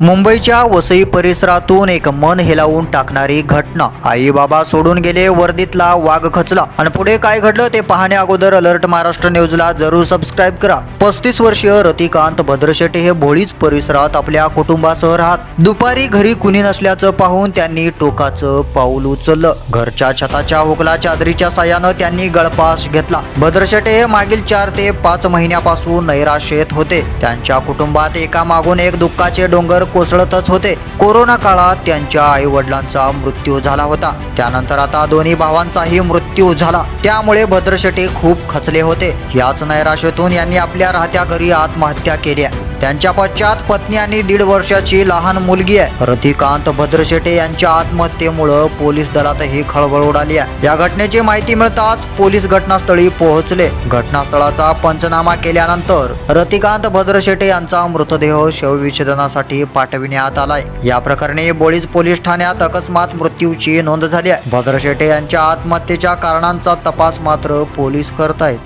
मुंबईच्या वसई परिसरातून एक मन हेलावून टाकणारी घटना. आई बाबा सोडून गेले वर्दीतला वाघ खचला. आणि पुढे काय घडलं ते पाहण्या अगोदर अलर्ट महाराष्ट्र न्यूजला जरूर सबस्क्राईब करा. पस्तीस वर्षीय रतिकांत भद्रशेटे हे भोळीच परिसरात आपल्या कुटुंबासह राहत. दुपारी घरी कुणी नसल्याचं पाहून त्यांनी टोकाचं पाऊल उचललं. घरच्या छताच्या हुकला चादरीच्या साह्यानं त्यांनी गळपास घेतला. भद्रशेटे हे मागील चार ते पाच महिन्यापासून नैराश्येत होते. त्यांच्या कुटुंबात एकामागून एक दुःखाचे डोंगर कोसळतच होते. कोरोना काळात त्यांच्या आई वडिलांचा मृत्यू झाला होता. त्यानंतर आता दोन्ही भावांचाही मृत्यू झाला. त्यामुळे भद्रशेटे खूप खचले होते. याच नैराश्यतून यांनी आपल्या राहत्या घरी आत्महत्या केली त्यांच्या पश्चात पत्नी आणि दीड वर्षाची लहान मुलगी आहे. रतिकांत भद्रशेटे यांच्या आत्महत्येमुळं पोलीस दलातही खळबळ उडाली आहे. या घटनेची माहिती मिळताच पोलीस घटनास्थळी पोहोचले. घटनास्थळाचा पंचनामा केल्यानंतर रतिकांत भद्रशेटे यांचा मृतदेह शवविच्छेदनासाठी पाठविण्यात आलाय. या प्रकरणी बोळीज पोलीस ठाण्यात अकस्मात मृत्यूची नोंद झाली आहे. भद्रशेटे यांच्या आत्महत्येच्या कारणांचा तपास मात्र पोलीस करतायत.